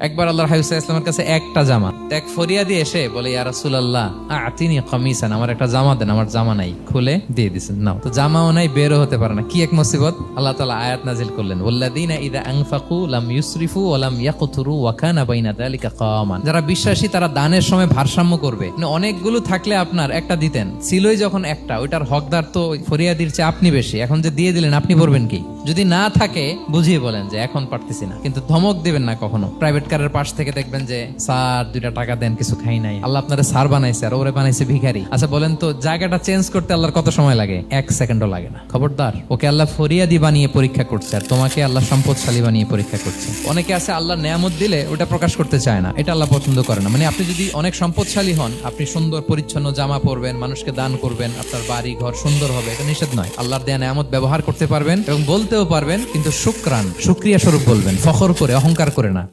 একবার আল্লাহ হাবিবুল্লাহ ইসলামের কাছে একটা জামা তো এক ফরিয়াদি এসে বলে, ইয়া রাসূলুল্লাহ, আতিনি কমিসান, আমার একটা জামা দেন, আমার জামা নাই। খুলে দিয়ে দিছেন, নাও। তো জামাও নাই, বেরও হতে পারে না। কি এক মুসিবত? আল্লাহ তাআলা আয়াত নাজিল করলেন, ওয়াল্লাযিনা ইযা আনফাকু লাম ইউসরিফু ওয়া লাম ইয়াকতুরু বাইনা যালিকা কামান যারা বিশ্বাসী, তারা দানের সময় ভারসাম্য করবে। মানে অনেকগুলো থাকলে আপনার একটা দিতেন, ছিলই যখন একটা, ওইটার হকদার তো ওই ফরিয়াদির চেয়ে আপনি বেশি। এখন যে দিয়ে দিলেন, আপনি পড়বেন কি? যদি না থাকে, বুঝিয়ে বলেন যে, এখন পারতেছি না। কিন্তু ধমক দিবেন না কখনো প্রাইভেট কারের পাশ থেকে দেখবেন যে, স্যার, দুইটা টাকা দেন, কিছু খাই নাই। আল্লাহ আপনারা স্যার বানাইছে আর ওরে বানাইছে ভিখারি। আচ্ছা বলেন তো, জায়গাটা চেঞ্জ করতে আল্লাহর কত সময় লাগে? এক সেকেন্ডও লাগে না। খবরদার, ওকে আল্লাহ ফরিয়াদি বানিয়ে পরীক্ষা করছে আর তোমাকে আল্লাহ সম্পদশালী বানিয়ে পরীক্ষা করছে। অনেকে আছে আল্লাহ নেয়ামত দিলে ওটা প্রকাশ করতে চায় না। এটা আল্লাহ পছন্দ করে না। মানে আপনি যদি অনেক সম্পদশালী হন, আপনি সুন্দর, পরিচ্ছন্ন জামা পরবেন, মানুষকে দান করবেন, আপনার বাড়ি, ঘর সুন্দর হবে, এটা নিষেধ নয়। আল্লাহর দেয়া নেয়ামত ব্যবহার করতে পারবেন এবং বলতেও পারবেন, কিন্তু শুক্রান, শুক্রিয়া স্বরূপ বলবেন, ফখর করে, অহংকার করে না।